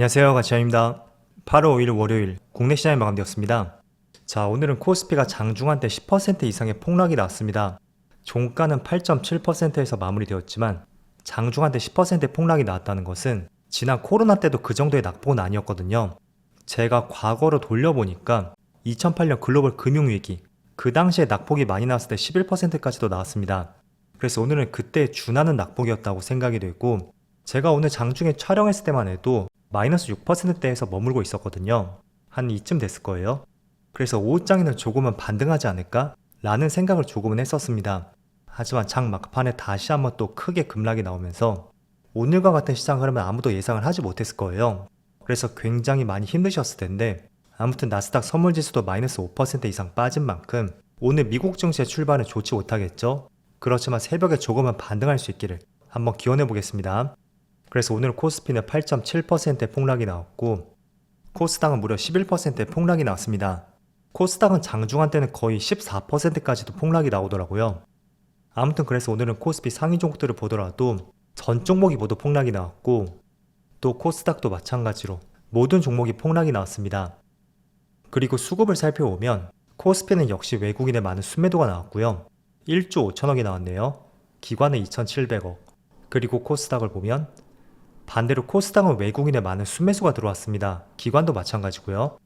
안녕하세요. 가치아입니다. 8월 5일 월요일 국내 시장이 마감되었습니다. 자 오늘은 코스피가 장중한 때 10% 이상의 폭락이 나왔습니다. 종가는 8.7%에서 마무리되었지만 장중한 때 10% 폭락이 나왔다는 것은 지난 코로나 때도 그 정도의 낙폭은 아니었거든요. 제가 과거로 돌려보니까 2008년 글로벌 금융위기 그 당시에 낙폭이 많이 나왔을 때 11%까지도 나왔습니다. 그래서 오늘은 그때 준하는 낙폭이었다고 생각이 되고 제가 오늘 장중에 촬영했을 때만 해도 마이너스 6%대에서 머물고 있었거든요. 한 이쯤 됐을 거예요. 그래서 오후장에는 조금은 반등하지 않을까? 라는 생각을 조금은 했었습니다. 하지만 장 막판에 다시 한번 또 크게 급락이 나오면서 오늘과 같은 시장 흐름은 아무도 예상을 하지 못했을 거예요. 그래서 굉장히 많이 힘드셨을 텐데 아무튼 나스닥 선물지수도 마이너스 5% 이상 빠진 만큼 오늘 미국 증시의 출발은 좋지 못하겠죠? 그렇지만 새벽에 조금은 반등할 수 있기를 한번 기원해 보겠습니다. 그래서 오늘 코스피는 8.7%의 폭락이 나왔고 코스닥은 무려 11%의 폭락이 나왔습니다. 코스닥은 장중한 때는 거의 14%까지도 폭락이 나오더라고요. 아무튼 그래서 오늘은 코스피 상위 종목들을 보더라도 전 종목이 모두 폭락이 나왔고 또 코스닥도 마찬가지로 모든 종목이 폭락이 나왔습니다. 그리고 수급을 살펴보면 코스피는 역시 외국인의 많은 순매도가 나왔고요. 1조 5천억이 나왔네요. 기관은 2,700억. 그리고 코스닥을 보면 반대로 코스닥은 외국인의 많은 순매수가 들어왔습니다. 기관도 마찬가지고요.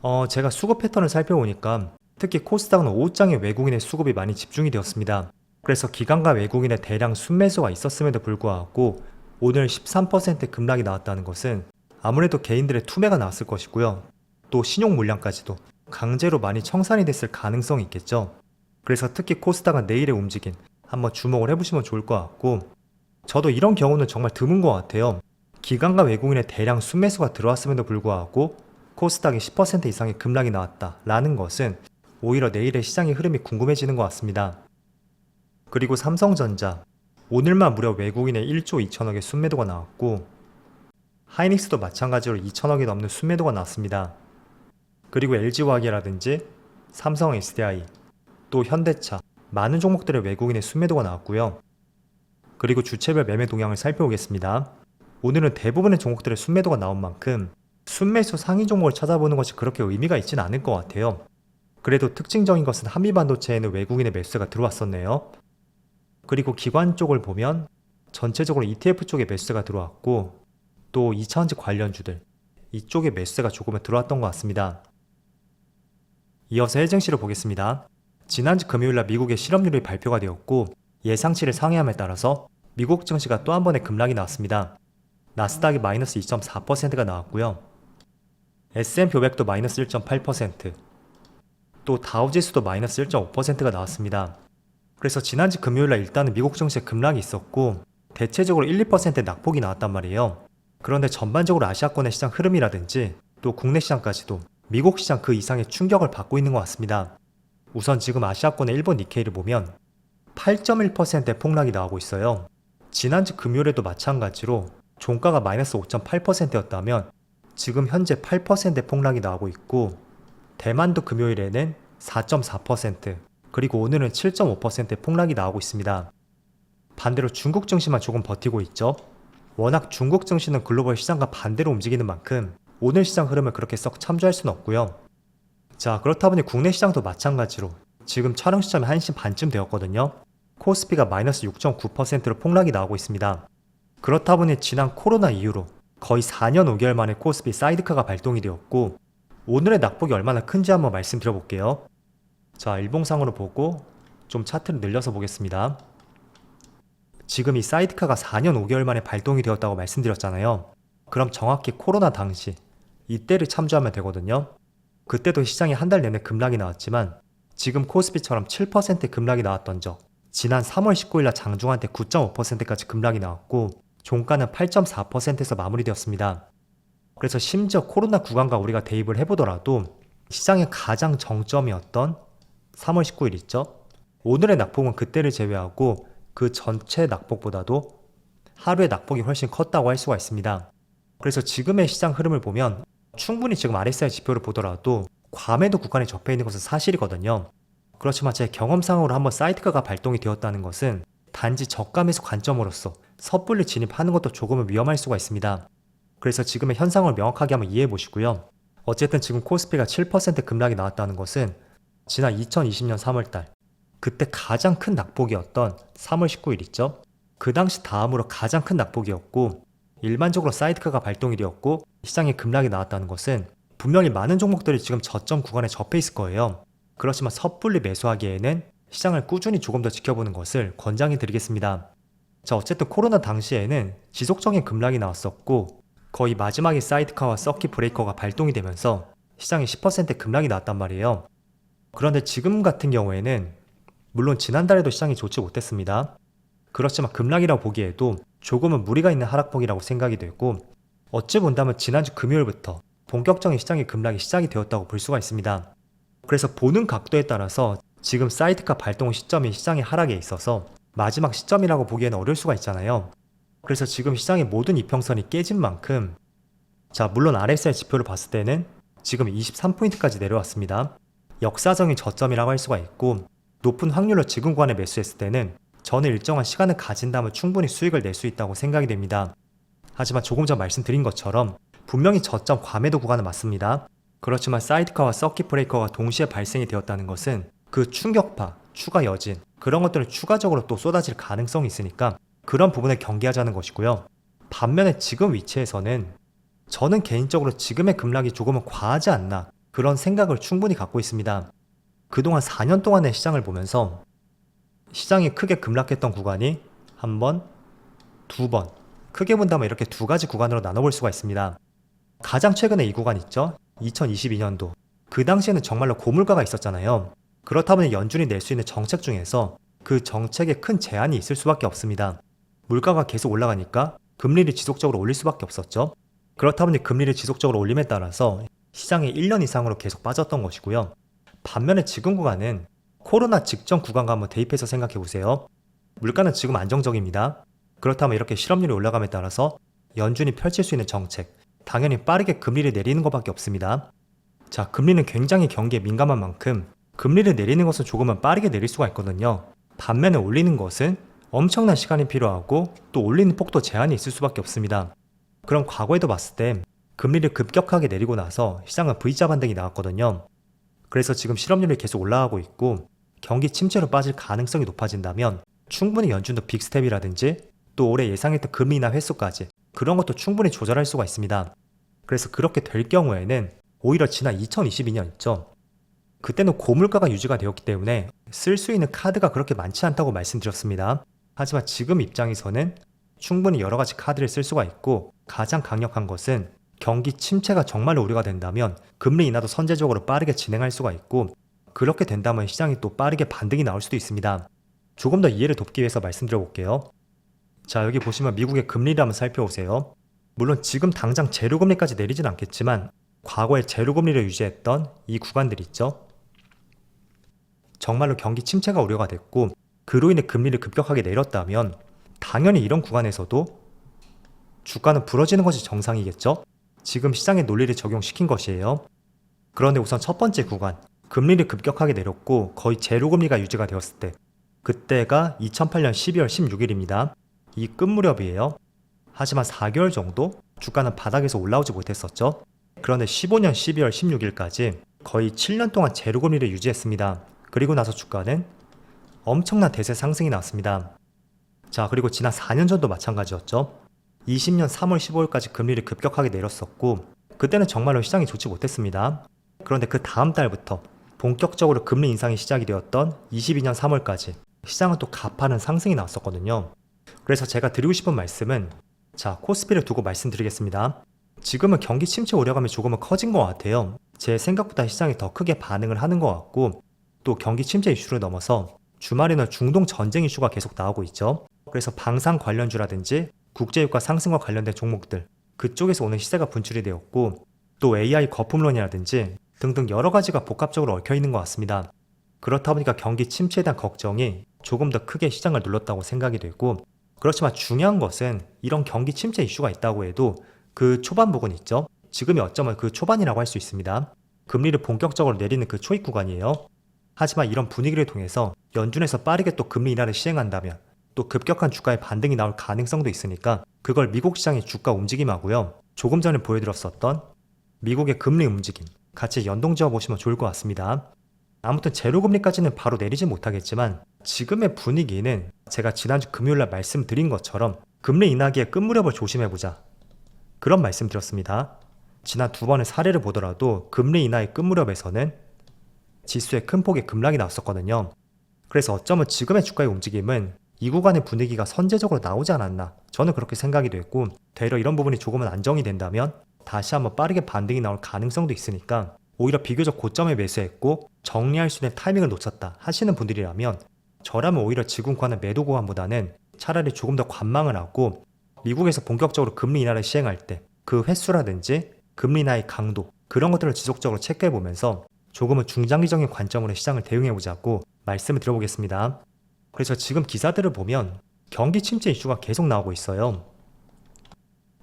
어, 제가 수급 패턴을 살펴보니까 특히 코스닥은 오후장에 외국인의 수급이 많이 집중이 되었습니다. 그래서 기관과 외국인의 대량 순매수가 있었음에도 불구하고 오늘 13% 급락이 나왔다는 것은 아무래도 개인들의 투매가 나왔을 것이고요. 또 신용 물량까지도 강제로 많이 청산이 됐을 가능성이 있겠죠. 그래서 특히 코스닥은 내일의 움직임 한번 주목을 해보시면 좋을 것 같고 저도 이런 경우는 정말 드문 것 같아요. 기관과 외국인의 대량 순매수가 들어왔음에도 불구하고 코스닥이 10% 이상의 급락이 나왔다라는 것은 오히려 내일의 시장의 흐름이 궁금해지는 것 같습니다. 그리고 삼성전자 오늘만 무려 외국인의 1조 2천억의 순매도가 나왔고 하이닉스도 마찬가지로 2천억이 넘는 순매도가 나왔습니다. 그리고 LG화학이라든지 삼성 SDI 또 현대차 많은 종목들의 외국인의 순매도가 나왔고요. 그리고 주체별 매매 동향을 살펴보겠습니다. 오늘은 대부분의 종목들의 순매도가 나온 만큼 순매수 상위 종목을 찾아보는 것이 그렇게 의미가 있진 않을 것 같아요. 그래도 특징적인 것은 한미반도체에는 외국인의 매수가 들어왔었네요. 그리고 기관 쪽을 보면 전체적으로 ETF 쪽에 매수가 들어왔고 또 2차원지 관련주들 이쪽에 매수가 조금은 들어왔던 것 같습니다. 이어서 해증시를 보겠습니다. 지난주 금요일날 미국의 실업률이 발표가 되었고 예상치를 상회함에 따라서 미국 증시가 또 한 번의 급락이 나왔습니다. 나스닥이 마이너스 2.4%가 나왔고요. S&P 500도 마이너스 1.8%, 또 다우지수도 마이너스 1.5%가 나왔습니다. 그래서 지난주 금요일날 일단은 미국 증시에 급락이 있었고 대체적으로 1, 2%의 낙폭이 나왔단 말이에요. 그런데 전반적으로 아시아권의 시장 흐름이라든지 또 국내 시장까지도 미국 시장 그 이상의 충격을 받고 있는 것 같습니다. 우선 지금 아시아권의 일본 니케이를 보면 8.1%의 폭락이 나오고 있어요. 지난주 금요일에도 마찬가지로 종가가 마이너스 5.8%였다면 지금 현재 8%의 폭락이 나오고 있고 대만도 금요일에는 4.4% 그리고 오늘은 7.5%의 폭락이 나오고 있습니다. 반대로 중국 증시만 조금 버티고 있죠. 워낙 중국 증시는 글로벌 시장과 반대로 움직이는 만큼 오늘 시장 흐름을 그렇게 썩 참조할 수는 없고요. 자 그렇다 보니 국내 시장도 마찬가지로 지금 촬영 시점이 1시 반쯤 되었거든요. 코스피가 마이너스 6.9%로 폭락이 나오고 있습니다. 그렇다 보니 지난 코로나 이후로 거의 4년 5개월 만에 코스피 사이드카가 발동이 되었고 오늘의 낙폭이 얼마나 큰지 한번 말씀드려 볼게요. 자, 일봉상으로 보고 좀 차트를 늘려서 보겠습니다. 지금 이 사이드카가 4년 5개월 만에 발동이 되었다고 말씀드렸잖아요. 그럼 정확히 코로나 당시 이때를 참조하면 되거든요. 그때도 시장이 한 달 내내 급락이 나왔지만 지금 코스피처럼 7% 급락이 나왔던 적 지난 3월 19일날 장중한 때 9.5%까지 급락이 나왔고 종가는 8.4%에서 마무리되었습니다. 그래서 심지어 코로나 구간과 우리가 대입을 해보더라도 시장의 가장 정점이었던 3월 19일 있죠? 오늘의 낙폭은 그때를 제외하고 그 전체 낙폭보다도 하루의 낙폭이 훨씬 컸다고 할 수가 있습니다. 그래서 지금의 시장 흐름을 보면 충분히 지금 RSI 지표를 보더라도 과매도 구간에 접해 있는 것은 사실이거든요. 그렇지만 제 경험상으로 한번 사이트가가 발동이 되었다는 것은 단지 저가 매수 관점으로서 섣불리 진입하는 것도 조금은 위험할 수가 있습니다. 그래서 지금의 현상을 명확하게 한번 이해해 보시고요. 어쨌든 지금 코스피가 7% 급락이 나왔다는 것은 지난 2020년 3월달 그때 가장 큰 낙폭이었던 3월 19일 있죠. 그 당시 다음으로 가장 큰 낙폭이었고 일반적으로 사이드카가 발동이 되었고 시장에 급락이 나왔다는 것은 분명히 많은 종목들이 지금 저점 구간에 접해 있을 거예요. 그렇지만 섣불리 매수하기에는 시장을 꾸준히 조금 더 지켜보는 것을 권장해 드리겠습니다. 자, 어쨌든 코로나 당시에는 지속적인 급락이 나왔었고 거의 마지막에 사이드카와 서킷 브레이커가 발동이 되면서 시장이 10% 급락이 나왔단 말이에요. 그런데 지금 같은 경우에는 물론 지난달에도 시장이 좋지 못했습니다. 그렇지만 급락이라고 보기에도 조금은 무리가 있는 하락폭이라고 생각이 되고 어찌 본다면 지난주 금요일부터 본격적인 시장의 급락이 시작이 되었다고 볼 수가 있습니다. 그래서 보는 각도에 따라서 지금 사이드카 발동 시점이 시장의 하락에 있어서 마지막 시점이라고 보기에는 어려울 수가 있잖아요. 그래서 지금 시장의 모든 이평선이 깨진 만큼 자 물론 RSI 지표를 봤을 때는 지금 23포인트까지 내려왔습니다. 역사적인 저점이라고 할 수가 있고 높은 확률로 지금 구간에 매수했을 때는 저는 일정한 시간을 가진다면 충분히 수익을 낼 수 있다고 생각이 됩니다. 하지만 조금 전 말씀드린 것처럼 분명히 저점 과매도 구간은 맞습니다. 그렇지만 사이드카와 서킷 브레이커가 동시에 발생이 되었다는 것은 그 충격파, 추가 여진, 그런 것들을 추가적으로 또 쏟아질 가능성이 있으니까 그런 부분을 경계하자는 것이고요. 반면에 지금 위치에서는 저는 개인적으로 지금의 급락이 조금은 과하지 않나 그런 생각을 충분히 갖고 있습니다. 그동안 4년 동안의 시장을 보면서 시장이 크게 급락했던 구간이 한 번, 두 번, 크게 본다면 이렇게 두 가지 구간으로 나눠볼 수가 있습니다. 가장 최근에 이 구간 있죠? 2022년도. 그 당시에는 정말로 고물가가 있었잖아요. 그렇다 보니 연준이 낼 수 있는 정책 중에서 그 정책에 큰 제한이 있을 수밖에 없습니다. 물가가 계속 올라가니까 금리를 지속적으로 올릴 수밖에 없었죠. 그렇다 보니 금리를 지속적으로 올림에 따라서 시장이 1년 이상으로 계속 빠졌던 것이고요. 반면에 지금 구간은 코로나 직전 구간과 한번 대입해서 생각해 보세요. 물가는 지금 안정적입니다. 그렇다면 이렇게 실업률이 올라감에 따라서 연준이 펼칠 수 있는 정책, 당연히 빠르게 금리를 내리는 것밖에 없습니다. 자, 금리는 굉장히 경기에 민감한 만큼 금리를 내리는 것은 조금은 빠르게 내릴 수가 있거든요. 반면에 올리는 것은 엄청난 시간이 필요하고 또 올리는 폭도 제한이 있을 수밖에 없습니다. 그럼 과거에도 봤을 때 금리를 급격하게 내리고 나서 시장은 V자 반등이 나왔거든요. 그래서 지금 실업률이 계속 올라가고 있고 경기 침체로 빠질 가능성이 높아진다면 충분히 연준도 빅스텝이라든지 또 올해 예상했던 금리 인하 횟수까지 그런 것도 충분히 조절할 수가 있습니다. 그래서 그렇게 될 경우에는 오히려 지난 2022년 있죠. 그때는 고물가가 유지가 되었기 때문에 쓸 수 있는 카드가 그렇게 많지 않다고 말씀드렸습니다. 하지만 지금 입장에서는 충분히 여러 가지 카드를 쓸 수가 있고 가장 강력한 것은 경기 침체가 정말로 우려가 된다면 금리 인하도 선제적으로 빠르게 진행할 수가 있고 그렇게 된다면 시장이 또 빠르게 반등이 나올 수도 있습니다. 조금 더 이해를 돕기 위해서 말씀드려 볼게요. 자, 여기 보시면 미국의 금리를 한번 살펴보세요. 물론 지금 당장 제로금리까지 내리진 않겠지만 과거에 제로금리를 유지했던 이 구간들 있죠. 정말로 경기 침체가 우려가 됐고 그로 인해 금리를 급격하게 내렸다면 당연히 이런 구간에서도 주가는 부러지는 것이 정상이겠죠? 지금 시장의 논리를 적용시킨 것이에요. 그런데 우선 첫 번째 구간, 금리를 급격하게 내렸고 거의 제로금리가 유지가 되었을 때, 그때가 2008년 12월 16일입니다. 이 끝 무렵이에요. 하지만 4개월 정도 주가는 바닥에서 올라오지 못했었죠. 그런데 15년 12월 16일까지 거의 7년 동안 제로금리를 유지했습니다. 그리고 나서 주가는 엄청난 대세 상승이 나왔습니다. 자, 그리고 지난 4년 전도 마찬가지였죠. 20년 3월 15일까지 금리를 급격하게 내렸었고, 그때는 정말로 시장이 좋지 못했습니다. 그런데 그 다음 달부터 본격적으로 금리 인상이 시작이 되었던 22년 3월까지 시장은 또 가파른 상승이 나왔었거든요. 그래서 제가 드리고 싶은 말씀은 자, 코스피를 두고 말씀드리겠습니다. 지금은 경기 침체 우려감이 조금은 커진 것 같아요. 제 생각보다 시장이 더 크게 반응을 하는 것 같고 또 경기 침체 이슈를 넘어서 주말에는 중동 전쟁 이슈가 계속 나오고 있죠. 그래서 방산 관련주라든지 국제유가 상승과 관련된 종목들 그쪽에서 오는 시세가 분출이 되었고 또 AI 거품론이라든지 등등 여러 가지가 복합적으로 얽혀 있는 것 같습니다. 그렇다 보니까 경기 침체에 대한 걱정이 조금 더 크게 시장을 눌렀다고 생각이 되고 그렇지만 중요한 것은 이런 경기 침체 이슈가 있다고 해도 그 초반 부분 있죠. 지금이 어쩌면 그 초반이라고 할 수 있습니다. 금리를 본격적으로 내리는 그 초입 구간이에요. 하지만 이런 분위기를 통해서 연준에서 빠르게 또 금리 인하를 시행한다면 또 급격한 주가의 반등이 나올 가능성도 있으니까 그걸 미국 시장의 주가 움직임하고요. 조금 전에 보여드렸었던 미국의 금리 움직임 같이 연동 지어 보시면 좋을 것 같습니다. 아무튼 제로금리까지는 바로 내리지 못하겠지만 지금의 분위기는 제가 지난주 금요일날 말씀드린 것처럼 금리 인하기의 끝무렵을 조심해보자. 그런 말씀 드렸습니다. 지난 두 번의 사례를 보더라도 금리 인하의 끝무렵에서는 지수의 큰 폭의 급락이 나왔었거든요. 그래서 어쩌면 지금의 주가의 움직임은 이 구간의 분위기가 선제적으로 나오지 않았나 저는 그렇게 생각이 됐고 되려 이런 부분이 조금은 안정이 된다면 다시 한번 빠르게 반등이 나올 가능성도 있으니까 오히려 비교적 고점에 매수했고 정리할 수 있는 타이밍을 놓쳤다 하시는 분들이라면 저라면 오히려 지금 구간의 매도 구간보다는 차라리 조금 더 관망을 하고 미국에서 본격적으로 금리 인하를 시행할 때 그 횟수라든지 금리 인하의 강도 그런 것들을 지속적으로 체크해 보면서 조금은 중장기적인 관점으로 시장을 대응해 보자고 말씀을 드려보겠습니다. 그래서 지금 기사들을 보면 경기 침체 이슈가 계속 나오고 있어요.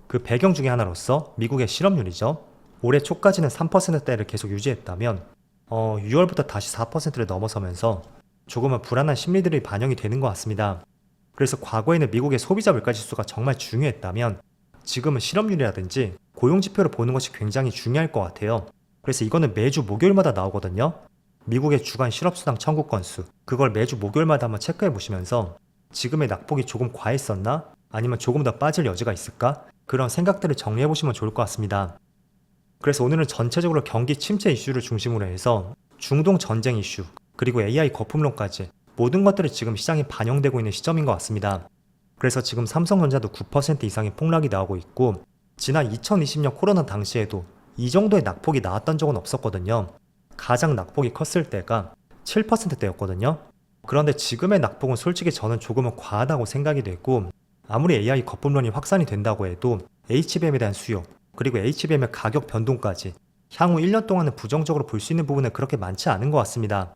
그 배경 중에 하나로서 미국의 실업률이죠. 올해 초까지는 3%대를 계속 유지했다면 어, 6월부터 다시 4%를 넘어서면서 조금은 불안한 심리들이 반영이 되는 것 같습니다. 그래서 과거에는 미국의 소비자 물가 지수가 정말 중요했다면 지금은 실업률이라든지 고용 지표를 보는 것이 굉장히 중요할 것 같아요. 그래서 이거는 매주 목요일마다 나오거든요. 미국의 주간 실업수당 청구 건수 그걸 매주 목요일마다 한번 체크해 보시면서 지금의 낙폭이 조금 과했었나 아니면 조금 더 빠질 여지가 있을까 그런 생각들을 정리해 보시면 좋을 것 같습니다. 그래서 오늘은 전체적으로 경기 침체 이슈를 중심으로 해서 중동 전쟁 이슈 그리고 AI 거품론까지 모든 것들이 지금 시장에 반영되고 있는 시점인 것 같습니다. 그래서 지금 삼성전자도 9% 이상의 폭락이 나오고 있고 지난 2020년 코로나 당시에도 이 정도의 낙폭이 나왔던 적은 없었거든요. 가장 낙폭이 컸을 때가 7%대였거든요. 그런데 지금의 낙폭은 솔직히 저는 조금은 과하다고 생각이 되고 아무리 AI 거품론이 확산이 된다고 해도 HBM에 대한 수요 그리고 HBM의 가격 변동까지 향후 1년 동안은 부정적으로 볼 수 있는 부분은 그렇게 많지 않은 것 같습니다.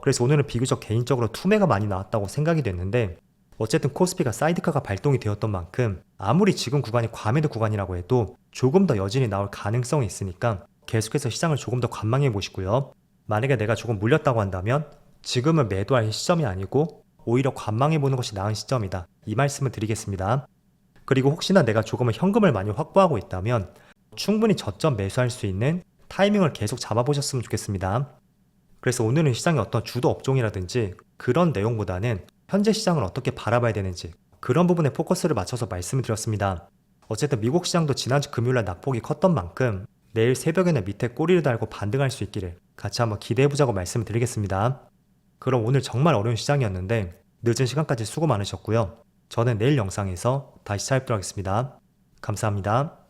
그래서 오늘은 비교적 개인적으로 투매가 많이 나왔다고 생각이 됐는데 어쨌든 코스피가 사이드카가 발동이 되었던 만큼 아무리 지금 구간이 과매도 구간이라고 해도 조금 더 여진이 나올 가능성이 있으니까 계속해서 시장을 조금 더 관망해 보시고요. 만약에 내가 조금 물렸다고 한다면 지금은 매도할 시점이 아니고 오히려 관망해 보는 것이 나은 시점이다. 이 말씀을 드리겠습니다. 그리고 혹시나 내가 조금은 현금을 많이 확보하고 있다면 충분히 저점 매수할 수 있는 타이밍을 계속 잡아보셨으면 좋겠습니다. 그래서 오늘은 시장의 어떤 주도 업종이라든지 그런 내용보다는 현재 시장을 어떻게 바라봐야 되는지 그런 부분에 포커스를 맞춰서 말씀을 드렸습니다. 어쨌든 미국 시장도 지난주 금요일날 낙폭이 컸던 만큼 내일 새벽에는 밑에 꼬리를 달고 반등할 수 있기를 같이 한번 기대해보자고 말씀을 드리겠습니다. 그럼 오늘 정말 어려운 시장이었는데 늦은 시간까지 수고 많으셨고요. 저는 내일 영상에서 다시 찾아뵙도록 하겠습니다. 감사합니다.